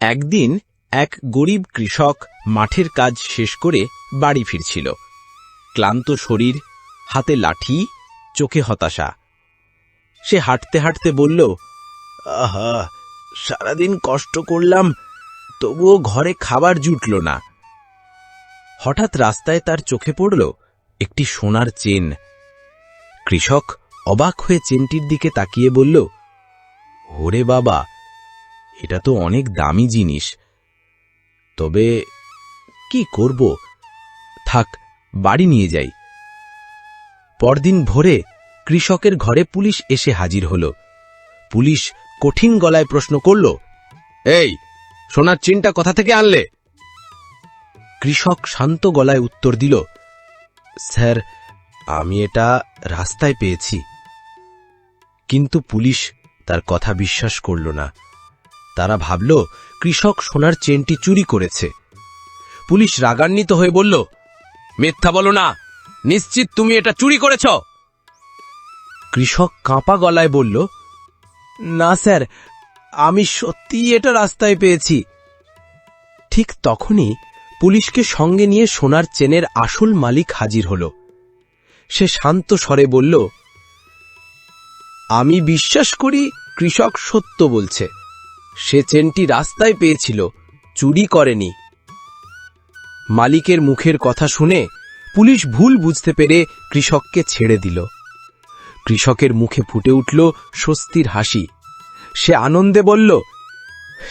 একদিন এক গরিব কৃষক মাঠের কাজ শেষ করে বাড়ি ফিরছিল। ক্লান্ত শরীর, হাতে লাঠি, চোখে হতাশা। সে হাঁটতে হাঁটতে বলল, আহা, সারাদিন কষ্ট করলাম, তবুও ঘরে খাবার জুটল না। হঠাৎ রাস্তায় তার চোখে পড়ল একটি সোনার চেন। কৃষক অবাক হয়ে চেনটির দিকে তাকিয়ে বলল, ওরে বাবা এটা তো অনেক দামি জিনিস। তবে কি করব? থাক, বাড়ি নিয়ে যাই। পরদিন ভোরে কৃষকের ঘরে পুলিশ এসে হাজির হল। পুলিশ কঠিন গলায় প্রশ্ন করল, এই, সোনার চিনটা কোথা থেকে আনলে? কৃষক শান্ত গলায় উত্তর দিল, স্যার, আমি এটা রাস্তায় পেয়েছি। কিন্তু পুলিশ তার কথা বিশ্বাস করল না। তারা ভাবল, কৃষক সোনার চেনটি চুরি করেছে। পুলিশ রাগান্বিত হয়ে বলল, মিথ্যা বলো না, নিশ্চিত তুমি এটা চুরি করেছ? কৃষক কাঁপা গলায় বলল, না স্যার, আমি সত্যিই এটা রাস্তায় পেয়েছি। ঠিক তখনই পুলিশকে সঙ্গে নিয়ে সোনার চেনের আসল মালিক হাজির হল। সে শান্ত স্বরে বলল, আমি বিশ্বাস করি কৃষক সত্য বলছে। সে চেনটি রাস্তায় পেয়েছিল, চুরি করেনি। মালিকের মুখের কথা শুনে পুলিশ ভুল বুঝতে পেরে কৃষককে ছেড়ে দিল। কৃষকের মুখে ফুটে উঠল স্বস্তির হাসি। সে আনন্দে বলল,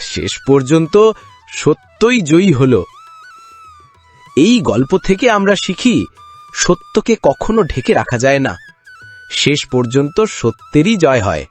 শেষ পর্যন্ত সত্যই জয়ী হল। এই গল্প থেকে আমরা শিখি, সত্যকে কখনো ঢেকে রাখা যায় না। শেষ পর্যন্ত সত্যেরই জয় হয়।